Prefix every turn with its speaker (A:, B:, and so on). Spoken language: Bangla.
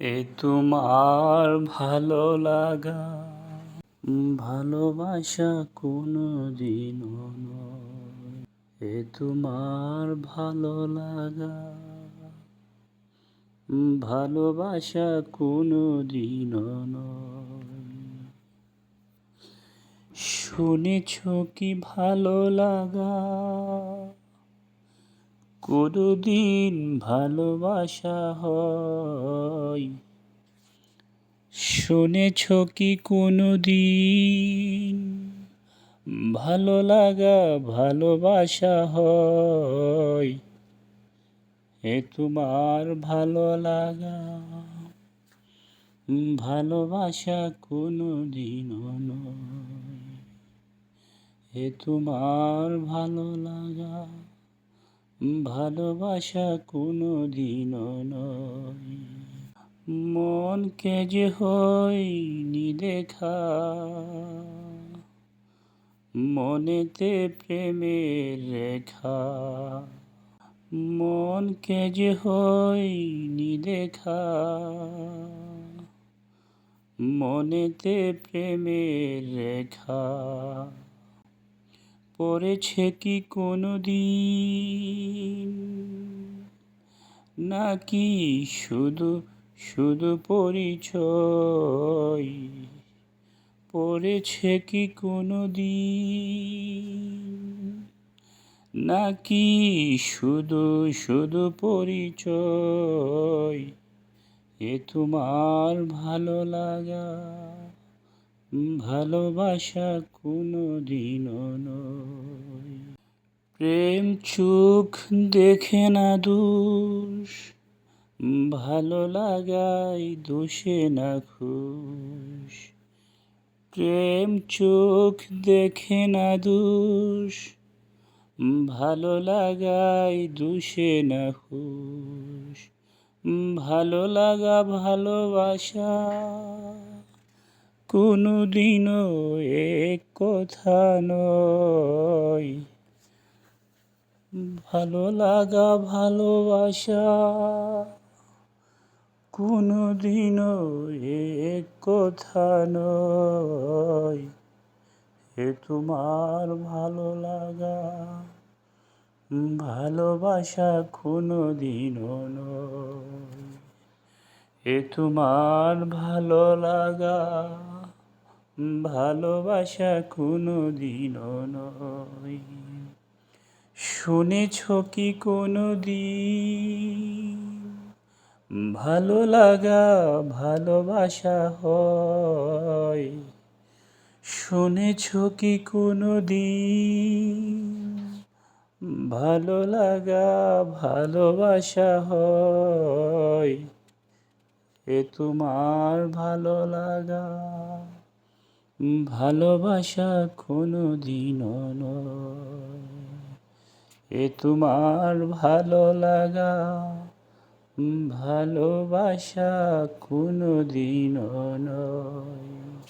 A: এ তোমার ভালো লাগা, ভালোবাসা কোনো দিনও নয়। এ তোমার ভালো লাগা, ভালোবাসা কোনো নয়। শুনেছ কি ভালো লাগা? কোনদিন ভালোবাসা হয়। শুনেছ কি কোনো দিন ভালো লাগা, ভালোবাসা হয়? এ তোমার ভালো লাগা, ভালোবাসা কোনো দিনও নয়। এ তোমার ভালো লাগা। ভালোবাসা কোনো দিনও নয়। মনকে যে হয়নি দেখা, মনেতে প্রেমের রেখা, মনকে যে হয়নি দেখা, মনেতে প্রেমের রেখা। পড়েছে কি কোনো দিন নাকি শুধু শুধু পরিচয় পড়েছে কি কোনো দিন নাকি শুধু শুধু পরিচয় এ তোমার ভালো লাগা? ভালোবাসা কোনো দিনও নয়। প্রেম চোখ দেখে না দোষ, ভালো লাগাই দোষে না খুশ। প্রেম চোখ দেখে না দোষ, ভালো লাগাই দোষে না খুশ। ভালো লাগা ভালোবাসা কোনো দিনও এক কথা নয়। ভালো লাগা, ভালোবাসা কোনো দিনও এক কথা নয়। এ তোমার ভালো লাগা, ভালোবাসা কোনো দিনও নয়। এ তোমার ভালো লাগা। ভালোবাসা কোনো দিনও নয়। শুনেছ কি কোনো দিন ভালো লাগা, ভালোবাসা হয়। শুনেছ কি কোনো দিন ভালো লাগা, ভালোবাসা হয়। এ তোমার ভালো লাগা। ভালোবাসা কোনো দিন এ তোমার ভালো লাগা ভালোবাসা কোনো দিন নয়।